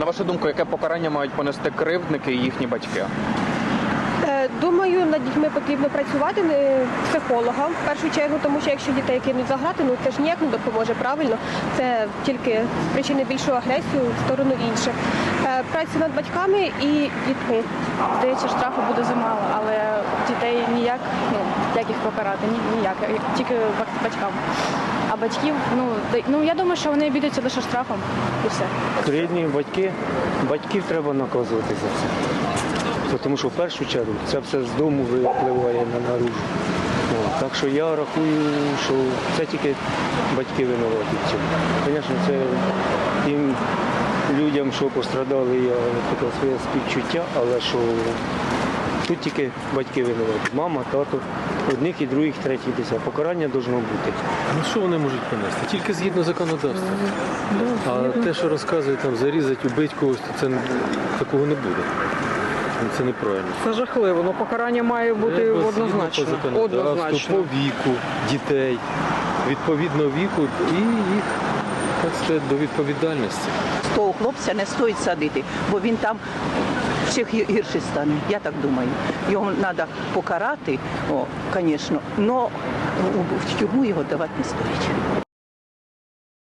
На вашу думку, яке покарання мають понести кривдники і їхні батьки? Е, Думаю, над дітьми потрібно працювати не психолога в першу чергу, тому що якщо дітей кинуть за грати, ну це ж ніяк не допоможе правильно. Це тільки спричинить більшу агресію в сторону інших. Е, Праця над батьками і дітьми. Здається, штрафу буде замало, але дітей ніяк, ну як їх покарати, ніяк, тільки батькам. А батьків, ну ну я думаю, що вони обійдуться лише штрафом і все. Рідні батьки, батьків треба наказувати за це. Тому що в першу чергу це все з дому випливає на наружу. Так що я рахую, що це тільки батьки винуваті в цьому. Звісно, це тим людям, що пострадали, я таке своє співчуття, але що тут тільки батьки винуваті. Мама, тато, одних і других, третіх, десят. Покарання повинно бути. Ну що вони можуть понести? Тільки згідно законодавства. А те, що розказують там зарізати, убити когось, то це такого не буде. Ну, Це неправильно. Це жахливо, ну покарання має бути Треба однозначно. по Однозначно. по віку дітей, відповідно віку і їх так сказати, до відповідальності. з того хлопця не стоїть садити, бо він там ще гірше стане. Я так думаю. Його треба покарати, звісно, але в тюрму його давати не стоїть.